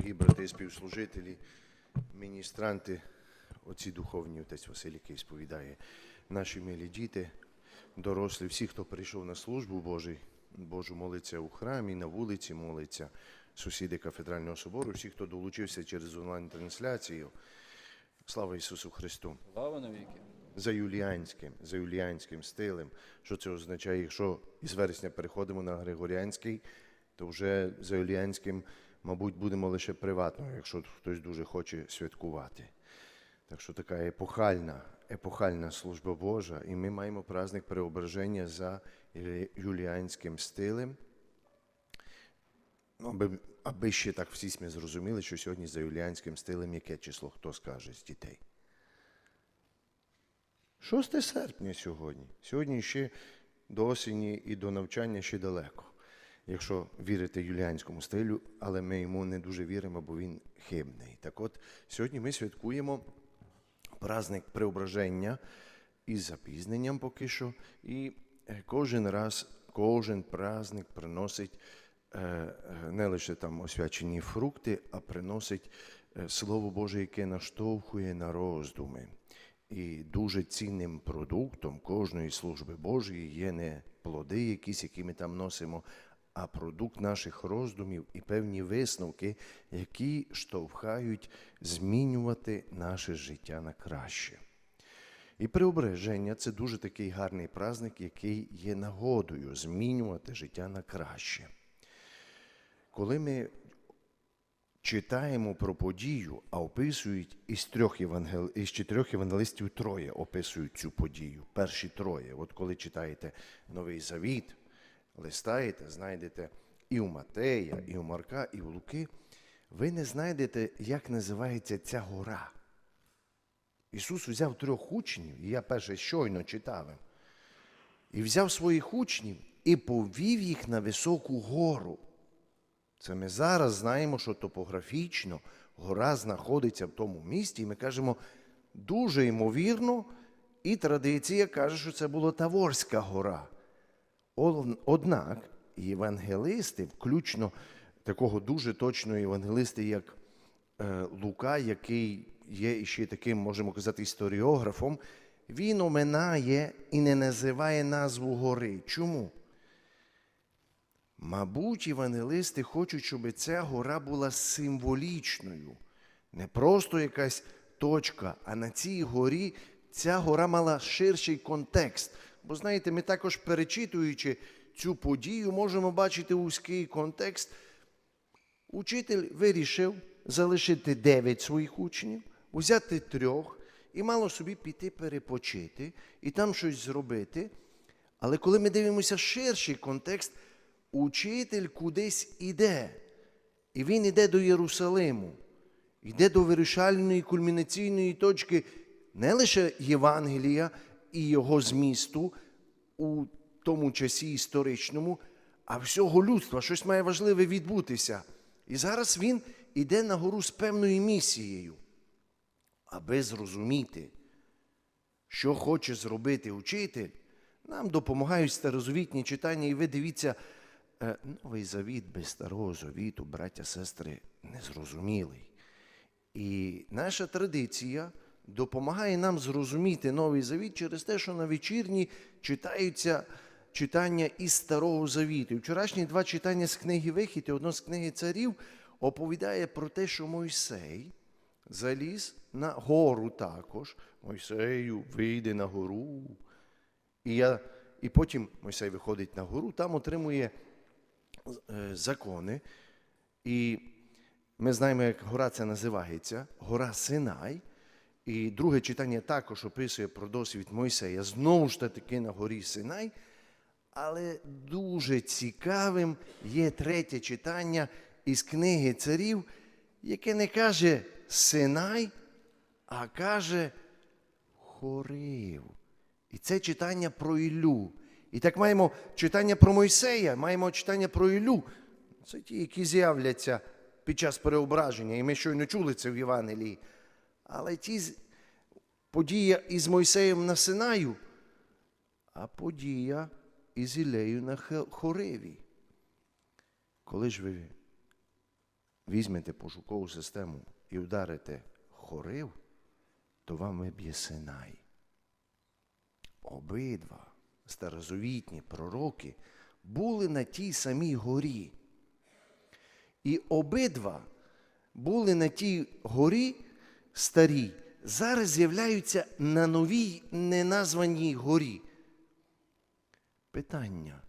дорогі брати і співслужителі, міністранти, оці духовні отець Василь, який сповідає, наші милі діти, дорослі, всі, хто прийшов на службу Божий, Божу молиться у храмі, на вулиці молиться, сусіди кафедрального собору, всі, хто долучився через онлайн-трансляцію. Слава Ісусу Христу! Слава навіки. за юліанським, за юліанським стилем. Що це означає? Якщо із вересня переходимо на Григоріанський, то вже за юліанським, мабуть, будемо лише приватно, якщо хтось дуже хоче святкувати. Так що така епохальна, епохальна служба Божа, і ми маємо праздник преображення за юліанським стилем. Ну, аби, аби ще так всі ми зрозуміли, що сьогодні за юліанським стилем яке число, хто скаже з дітей. 6 серпня сьогодні. Сьогодні ще до осені і до навчання ще далеко, якщо вірити юліанському стилю, але ми йому не дуже віримо, бо він хибний. Так от, сьогодні ми святкуємо праздник преображення із запізненням поки що. І е, кожен раз, кожен праздник приносить е, е, не лише там освячені фрукти, а приносить Слово Боже, яке наштовхує на роздуми. І дуже цінним продуктом кожної служби Божої є не плоди, якісь, які ми там носимо, а продукт наших роздумів і певні висновки, які штовхають змінювати наше життя на краще. І преображення це дуже такий гарний праздник, який є нагодою змінювати життя на краще. Коли ми читаємо про подію, а описують із трьох євангел... із чотирьох євангелистів троє описують цю подію. Перші троє. От коли читаєте Новий Завіт, листаєте, знайдете і у Матея, і у Марка, і у Луки, ви не знайдете, як називається ця гора. Ісус взяв трьох учнів, і я перше щойно читав, і взяв своїх учнів і повів їх на високу гору. Це ми зараз знаємо, що топографічно гора знаходиться в тому місті, і ми кажемо, дуже ймовірно, і традиція каже, що це була Таворська гора. Однак євангелисти, включно такого дуже точного євангелиста, як е, Лука, який є ще таким, можемо казати, історіографом, він оминає і не називає назву гори. Чому? Мабуть, євангелисти хочуть, щоб ця гора була символічною, не просто якась точка, а на цій горі ця гора мала ширший контекст. Бо знаєте, ми також перечитуючи цю подію, можемо бачити вузький контекст. Учитель вирішив залишити дев'ять своїх учнів, взяти трьох і мало собі піти перепочити і там щось зробити. Але коли ми дивимося ширший контекст, учитель кудись іде. І він іде до Єрусалиму, йде до вирішальної кульмінаційної точки не лише Євангелія і його змісту у тому часі історичному, а всього людства. Щось має важливе відбутися. І зараз він іде на гору з певною місією, аби зрозуміти, що хоче зробити учитель, нам допомагають старозавітні читання, і ви дивіться, е, новий завіт без старого завіту, браття, сестри, незрозумілий. І наша традиція допомагає нам зрозуміти новий завіт через те, що на вечірні читаються читання із Старого Завіту. Вчорашні два читання з книги Вихід і одно з книги царів оповідає про те, що Мойсей заліз на гору також. Мойсею вийде на гору. І, я, і потім Мойсей виходить на гору, там отримує е, закони. І ми знаємо, як гора це називається, гора Синай. І друге читання також описує про досвід Мойсея, знову ж таки на горі Синай. Але дуже цікавим є третє читання із книги царів, яке не каже Синай, а каже Хорив. І це читання про Іллю. І так маємо читання про Мойсея, маємо читання про Іллю. Це ті, які з'являться під час переображення. І ми щойно чули це в Євангелії. Але ті подія із Мойсеєм на Синаю, а подія із Ілею на Хориві. Коли ж ви візьмете пошукову систему і вдарите хорив, то вам виб'є Синай. Обидва старозавітні пророки були на тій самій горі. І обидва були на тій горі старій, зараз з'являються на новій неназваній горі. Питання,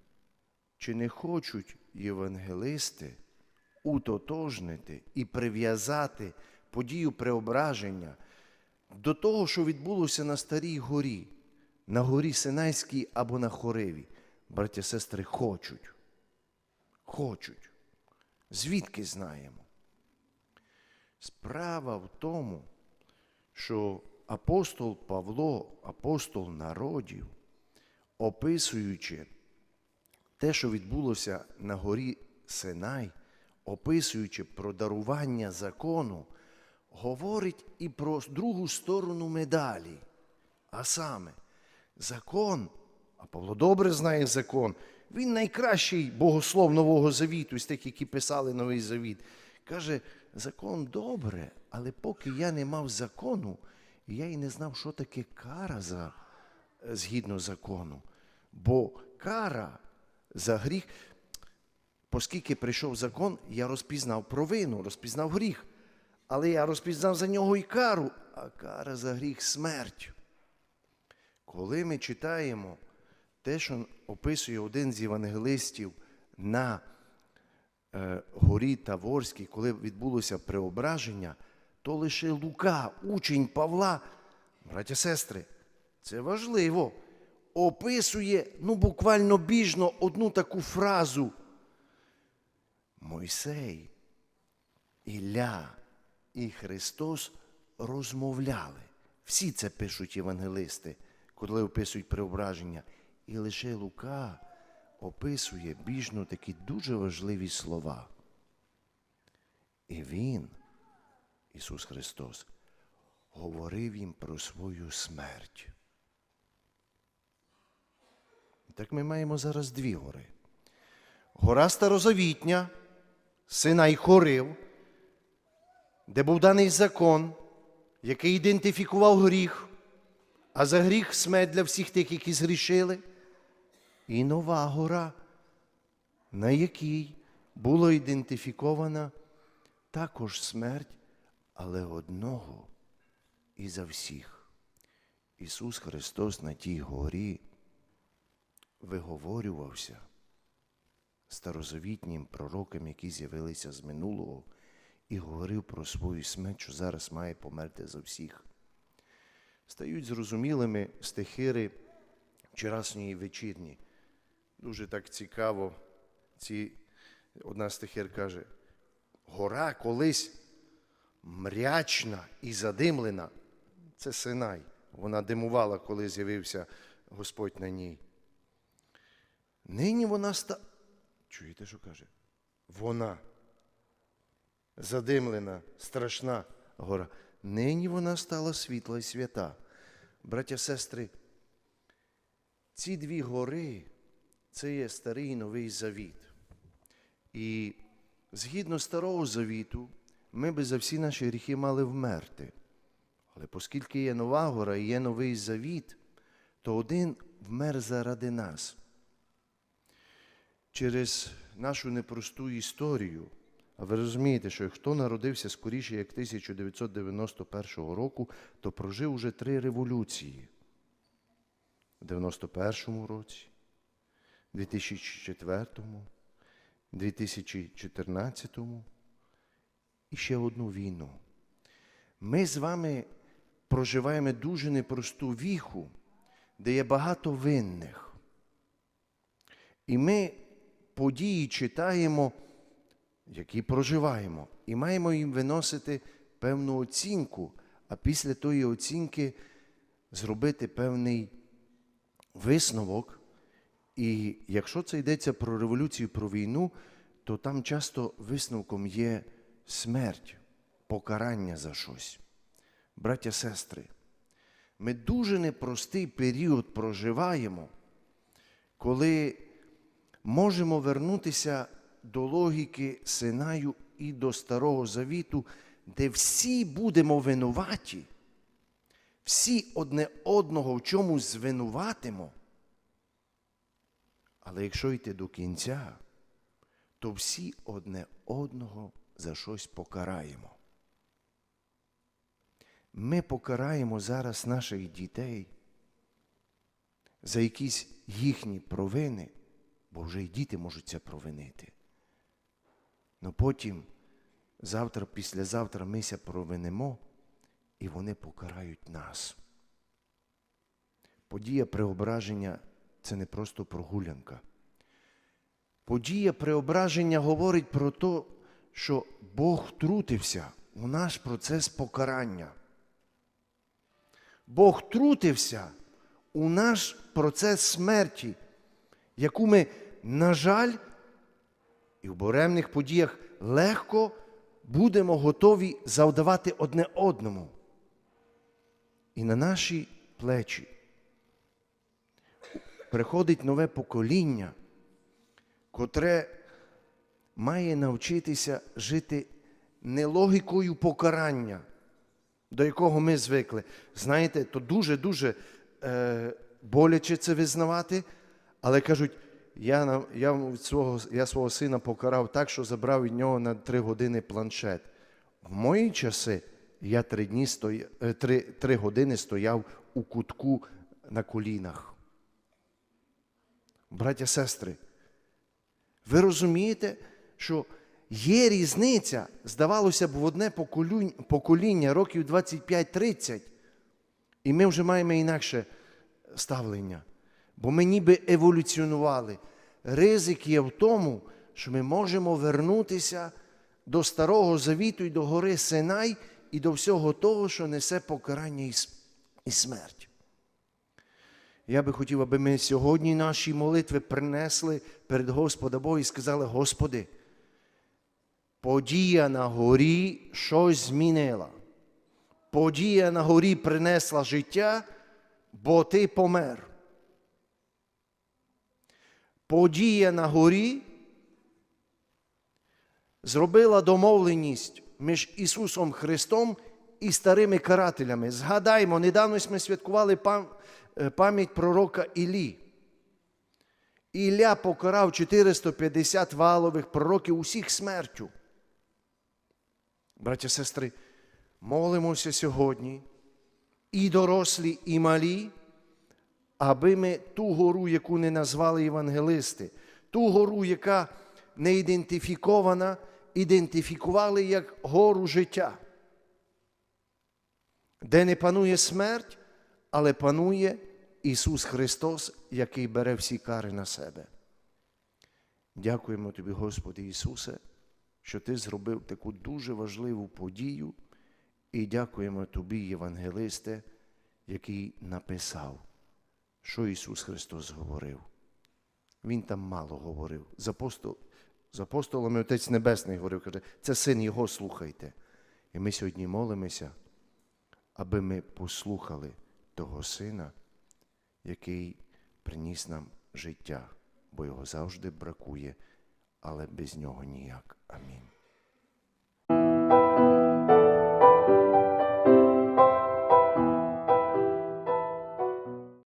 чи не хочуть євангелисти утотожнити і прив'язати подію преображення до того, що відбулося на старій горі, на горі Синайській або на Хориві? Браття сестри, хочуть. Хочуть. Звідки знаємо? Справа в тому, що апостол Павло, апостол народів, описуючи те, що відбулося на горі Синай, описуючи про дарування закону, говорить і про другу сторону медалі. А саме, закон, а Павло добре знає закон, він найкращий богослов Нового Завіту, з тих, які писали Новий Завіт. Каже, закон добре, але поки я не мав закону, я і не знав, що таке кара за, згідно закону. Бо кара за гріх, оскільки прийшов закон, я розпізнав провину, розпізнав гріх. Але я розпізнав за нього і кару, а кара за гріх смерть. Коли ми читаємо те, що описує один з євангелистів на е, горі Таворській, коли відбулося преображення, то лише Лука, учень Павла, браття сестри, це важливо, описує ну, буквально біжно одну таку фразу. Мойсей, Ілля і Христос розмовляли. Всі це пишуть євангелисти, коли описують преображення. І лише Лука описує біжно такі дуже важливі слова. І Він, Ісус Христос, говорив їм про свою смерть. Так ми маємо зараз дві гори. Гора Старозавітня, Синай Хорив, де був даний закон, який ідентифікував гріх, а за гріх смерть для всіх тих, які згрішили. І нова гора, на якій було ідентифікована також смерть, але одного і за всіх. Ісус Христос на тій горі виговорювався старозавітнім пророкам, які з'явилися з минулого, і говорив про свою смерть, що зараз має померти за всіх. Стають зрозумілими стихири вчорашньої вечірні. Дуже так цікаво, ці, одна стихир каже, гора колись мрячна і задимлена. Це Синай. Вона димувала, коли з'явився Господь на ній. Нині вона ста. Чуєте, що каже? Вона задимлена, страшна гора. Нині вона стала світла і свята. Браття, сестри, ці дві гори це є старий новий завіт. І згідно старого завіту, ми би за всі наші гріхи мали вмерти. Але оскільки є нова гора і є новий завіт, то один вмер заради нас. Через нашу непросту історію. А ви розумієте, що хто народився скоріше, як 1991 року, то прожив уже три революції. У 91-му році, 2004-му, 2014-му і ще одну війну. Ми з вами проживаємо дуже непросту віху, де є багато винних. І ми події читаємо, які проживаємо, і маємо їм виносити певну оцінку, а після тої оцінки зробити певний висновок. І якщо це йдеться про революцію, про війну, то там часто висновком є смерть, покарання за щось. Браття, сестри, ми дуже непростий період проживаємо, коли можемо вернутися до логіки Синаю і до Старого Завіту, де всі будемо винуваті, всі одне одного в чомусь звинуватимо. Але якщо йти до кінця, то всі одне одного за щось покараємо. Ми покараємо зараз наших дітей за якісь їхні провини, бо вже й діти можуть це провинити. Но потім, завтра, післязавтра ми ся провинимо, і вони покарають нас. Подія преображення це не просто прогулянка. Подія преображення говорить про те, що Бог втрутився у наш процес покарання. Бог втрутився у наш процес смерті, яку ми, на жаль, і в буремних подіях легко будемо готові завдавати одне одному. І на наші плечі приходить нове покоління, котре має навчитися жити не логікою покарання, до якого ми звикли. Знаєте, то дуже-дуже е, боляче це визнавати, але кажуть, я, я, свого, я свого сина покарав так, що забрав від нього на три години планшет. В мої часи я три, дні стоя, е, три, три години стояв у кутку на колінах. Браття, сестри, ви розумієте, що є різниця, здавалося б, в одне покоління, років 25-30, і ми вже маємо інакше ставлення. Бо ми ніби еволюціонували. Ризик є в тому, що ми можемо вернутися до Старого Завіту і до гори Синай і до всього того, що несе покарання і смерть. Я би хотів, аби ми сьогодні наші молитви принесли перед Господа Бога і сказали, Господи, подія на горі щось змінила. Подія на горі принесла життя, бо ти помер. Подія на горі зробила домовленість між Ісусом Христом і старими карателями. Згадаймо, недавно ми святкували е, пам'ять пророка Іллі. Ілля покарав 450 валових пророків усіх смертю. Браття, сестри, молимося сьогодні, і дорослі, і малі, аби ми ту гору, яку не назвали євангелисти, ту гору, яка не ідентифікована, ідентифікували як гору життя, де не панує смерть, але панує Ісус Христос, який бере всі кари на себе. Дякуємо Тобі, Господи Ісусе, що Ти зробив таку дуже важливу подію, і дякуємо Тобі, Євангелисте, який написав, що Ісус Христос говорив. Він там мало говорив. З, апостол, з апостолами Отець Небесний говорив, каже, це син Його слухайте. І ми сьогодні молимося, аби ми послухали того сина, який приніс нам життя, бо його завжди бракує, але без нього ніяк. Амінь.